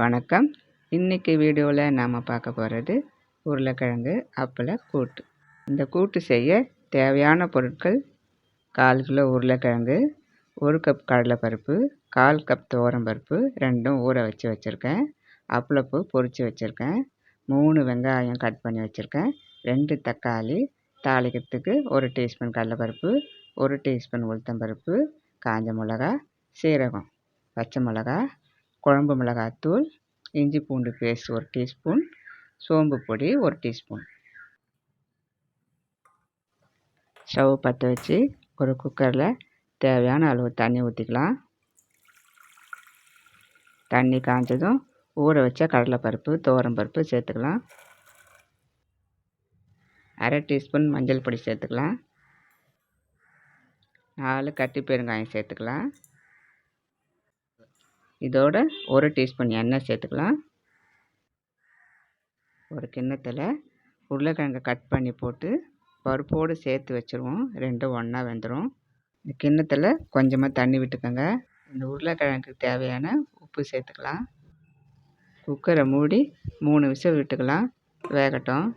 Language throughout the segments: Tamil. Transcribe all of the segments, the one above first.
வணக்கம். இன்றைக்கி வீடியோவில் நாம் பார்க்க போகிறது உருளைக்கிழங்கு அப்பள கூட்டு. இந்த கூட்டு செய்ய தேவையான பொருட்கள் கால் கிலோ உருளைக்கிழங்கு ஒரு கப் கடலைப்பருப்பு கால் கப் பருப்பு ரெண்டும் ஊற வச்சு வச்சுருக்கேன். அப்பளப்பூ பொரித்து வச்சுருக்கேன். மூணு வெங்காயம் கட் பண்ணி வச்சுருக்கேன். ரெண்டு தக்காளி தாளிக்கிறதுக்கு ஒரு டீஸ்பூன் கடலைப்பருப்பு ஒரு டீஸ்பூன் உளுத்தம்பருப்பு காஞ்ச மிளகா சீரகம் பச்சை மிளகா குழம்பு மிளகாத்தூள் இஞ்சி பூண்டு பேஸ்ட் ஒரு டீஸ்பூன் சோம்பு பொடி ஒரு டீஸ்பூன். ஸ்டவ் பற்ற வச்சு ஒரு குக்கரில் தேவையான அளவு தண்ணி ஊற்றிக்கலாம் தண்ணி காஞ்சதும் ஊற வச்ச கடலைப்பருப்பு பருப்பு சேர்த்துக்கலாம். அரை டீஸ்பூன் மஞ்சள் பொடி சேர்த்துக்கலாம். நாலு கட்டி பெருங்காயம் சேர்த்துக்கலாம். இதோட ஒரு டீஸ்பூன் எண்ணெய் சேர்த்துக்கலாம். ஒரு கிண்ணத்தில் உருளைக்கிழங்கை கட் பண்ணி போட்டு பருப்போடு சேர்த்து வச்சுருவோம். ரெண்டும் ஒன்றா வெந்துடும் இந்த கிண்ணத்தில் கொஞ்சமாக தண்ணி விட்டுக்கோங்க. இந்த உருளைக்கிழங்குக்கு தேவையான உப்பு சேர்த்துக்கலாம். குக்கரை மூடி மூணு விசில் விட்டுக்கலாம். வேகட்டும்.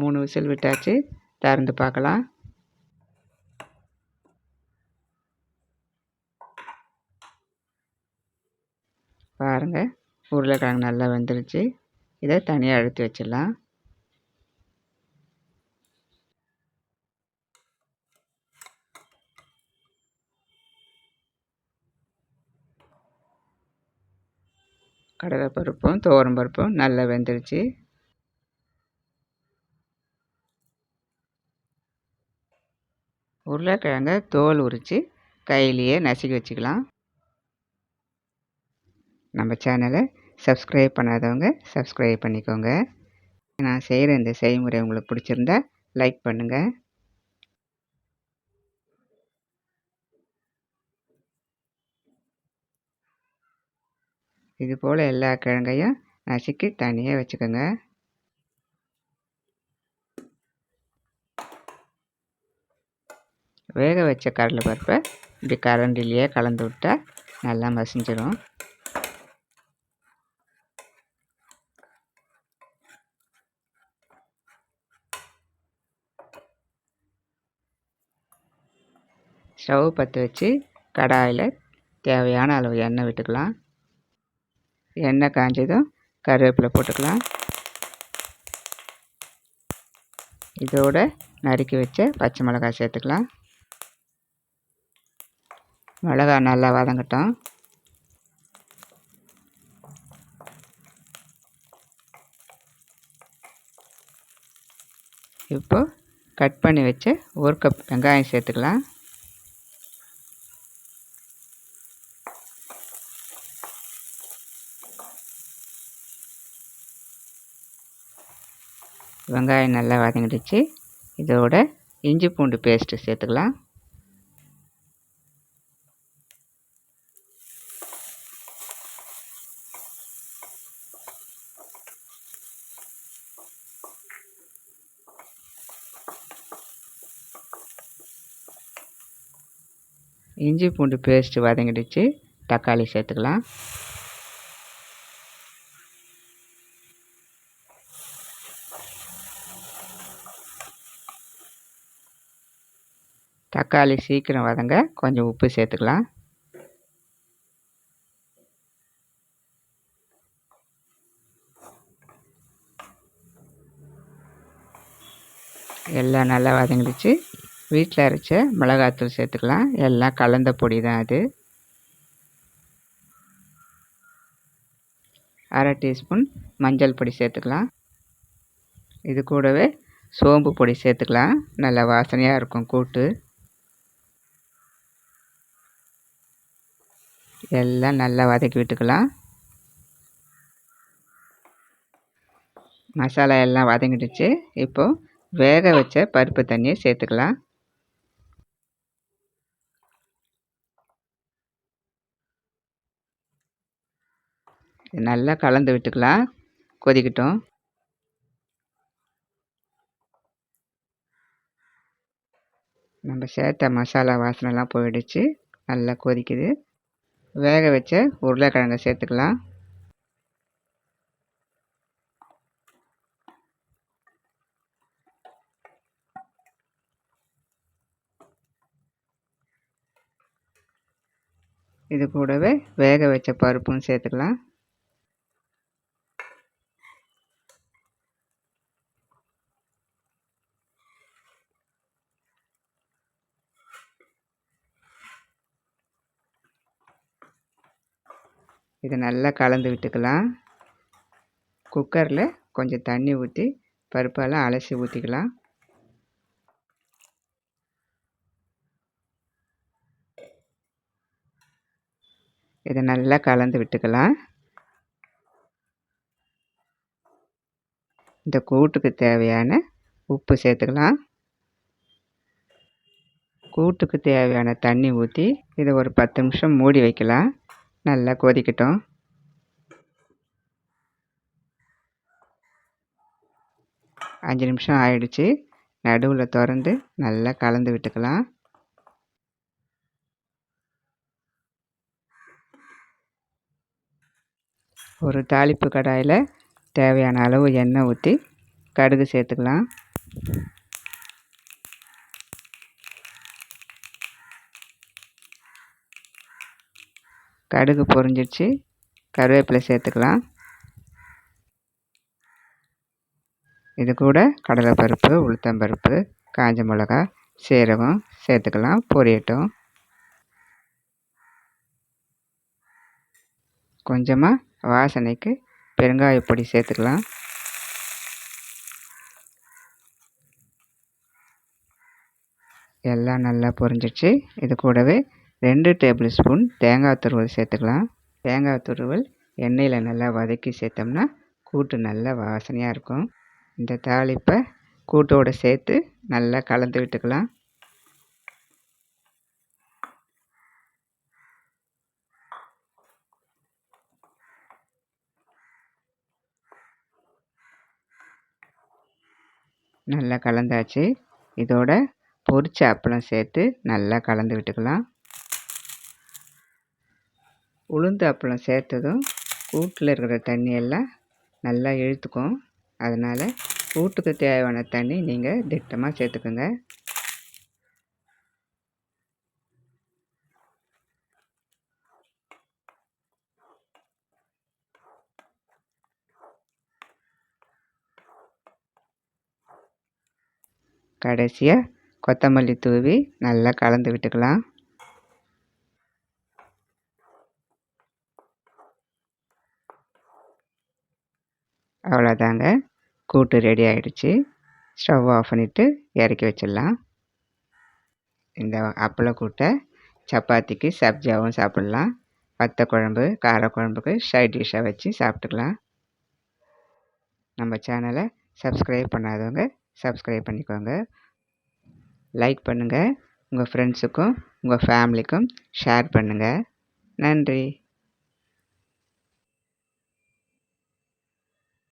மூணு விசில் விட்டாச்சு. திறந்து பார்க்கலாம். பாருங்கள் உருளைக்கிழங்கு நல்லா வெந்துருச்சு. இதை தனியாக அழுத்தி வச்சிடலாம். கடலைப்பருப்பும் துவரம் பருப்பும் நல்லா வெந்துருச்சு. உருளைக்கிழங்க தோல் உரித்து கையிலேயே நசுக்கி வச்சுக்கலாம். நம்ம சேனலை சப்ஸ்கிரைப் பண்ணாதவங்க சப்ஸ்கிரைப் பண்ணிக்கோங்க. நான் செய்கிற இந்த செய்முறை உங்களுக்கு பிடிச்சிருந்தா லைக் பண்ணுங்கள் இது போல் எல்லா கிழங்கையும் நசுக்கி தனியாக வச்சுக்கோங்க. வேக வச்ச கடலை பருப்பை இப்படி கரண்டிலேயே கலந்து விட்டால் நல்லா மசிஞ்சிடும் ஸ்டவ் பற்ற வச்சு கடாயில் தேவையான அளவு எண்ணெய் விட்டுக்கலாம். எண்ணெய் காஞ்சதும் கருவேப்பிலை போட்டுக்கலாம். இதோட நறுக்கி வச்ச பச்சை மிளகாய் சேர்த்துக்கலாம். மிளகா நல்லா வதங்கட்டும். இப்போ கட் பண்ணி வச்சு ஒரு கப் வெங்காயம் சேர்த்துக்கலாம். வெங்காயம் நல்லா வதங்கிடுச்சு. இதோட இஞ்சி பூண்டு பேஸ்ட்டு சேர்த்துக்கலாம். இஞ்சி பூண்டு பேஸ்ட்டு வதங்கிடுச்சு. தக்காளி சேர்த்துக்கலாம். தக்காளி சீக்கிரம் வதங்க கொஞ்சம் உப்பு சேர்த்துக்கலாம். எல்லாம் நல்லா வதங்கிடுச்சு. வீட்டில் அரைச்ச மிளகாத்தூள் சேர்த்துக்கலாம். எல்லாம் கலந்த பொடி தான் அது. அரை டீஸ்பூன் மஞ்சள் பொடி சேர்த்துக்கலாம். இது கூடவே சோம்பு பொடி சேர்த்துக்கலாம். நல்லா வாசனையாக இருக்கும் கூட்டு. எல்லாம் நல்லா வதக்கி விட்டுக்கலாம். மசாலா எல்லாம் வதங்கிடுச்சு. இப்போது வேக வச்ச பருப்பு தண்ணியை சேர்த்துக்கலாம். நல்லா கலந்து விட்டுக்கலாம். கொதிக்கட்டும். நம்ம சேர்த்த மசாலா வாசனைலாம் போயிடுச்சு. நல்லா கொதிக்குது. வேக வச்ச உருளைக்கிழங்கை சேர்த்துக்கலாம். இது கூடவே வேக வச்ச பருப்பும் சேர்த்துக்கலாம். இதை நல்லா கலந்து விட்டுக்கலாம். குக்கரில் கொஞ்சம் தண்ணி ஊற்றி பருப்பெல்லாம் அலசி ஊற்றிக்கலாம் இதை நல்லா கலந்து விட்டுக்கலாம். இந்த கூட்டுக்கு தேவையான உப்பு சேர்த்துக்கலாம். கூட்டுக்கு தேவையான தண்ணி ஊற்றி இதை ஒரு பத்து நிமிஷம் மூடி வைக்கலாம். நல்லா கொதிக்கட்டும். அஞ்சு நிமிஷம் ஆயிடுச்சு. நடுவில் திறந்து நல்லா கலந்து விட்டுக்கலாம். ஒரு தாளிப்பு கடாயில் தேவையான அளவு எண்ணெய் ஊற்றி கடுகு சேர்த்துக்கலாம். கடுகு பொரிஞ்சிடுச்சு. கருவேப்பிலை சேர்த்துக்கலாம். இது கூட கடலைப்பருப்பு உளுத்தம்பருப்பு காஞ்ச மிளகா சீரகம் சேர்த்துக்கலாம். பொரியட்டும். கொஞ்சமாக வாசனைக்கு பெருங்காய பொடி சேர்த்துக்கலாம். எல்லாம் நல்லா பொரிஞ்சிடுச்சு. இது கூடவே ரெண்டு டேபிள் ஸ்பூன் தேங்காய் துருவல் சேர்த்துக்கலாம். தேங்காய் துருவல் எண்ணெயில் நல்லா வதக்கி சேர்த்தோம்னா கூட்டு நல்லா வாசனையாக இருக்கும். இந்த தாளிப்பை கூட்டோடு சேர்த்து நல்லா கலந்து விட்டுக்கலாம். நல்லா கலந்தாச்சு. இதோட பொரிச்ச அப்பளம் சேர்த்து நல்லா கலந்து விட்டுக்கலாம். உளுந்து அப்பளம் சேர்த்ததும் கூட்டில் இருக்கிற தண்ணியெல்லாம் நல்லா இழுத்துக்கும். அதனால் கூட்டுக்கு தேவையான தண்ணி நீங்கள் திட்டமாக சேர்த்துக்குங்க. கடைசியாக கொத்தமல்லி தூவி நல்லா கலந்து விட்டுக்கலாம். அவ்வளோதாங்க. கூட்டு ரெடி ஆகிடுச்சு ஸ்டவ் ஆஃப் பண்ணிவிட்டு இறக்கி வச்சிடலாம். இந்த அப்பள கூட்டை சப்பாத்திக்கு சப்ஜியாகவும் சாப்பிட்லாம். வத்த குழம்பு காரக்குழம்புக்கு சைட் டிஷ்ஷாக வச்சு சாப்பிட்டுக்கலாம். நம்ம சேனலை சப்ஸ்கிரைப் பண்ணாதவங்க சப்ஸ்கிரைப் பண்ணிக்கோங்க. லைக் பண்ணுங்கள் உங்கள் ஃப்ரெண்ட்ஸுக்கும் உங்கள் ஃபேமிலிக்கும் ஷேர் பண்ணுங்கள் நன்றி.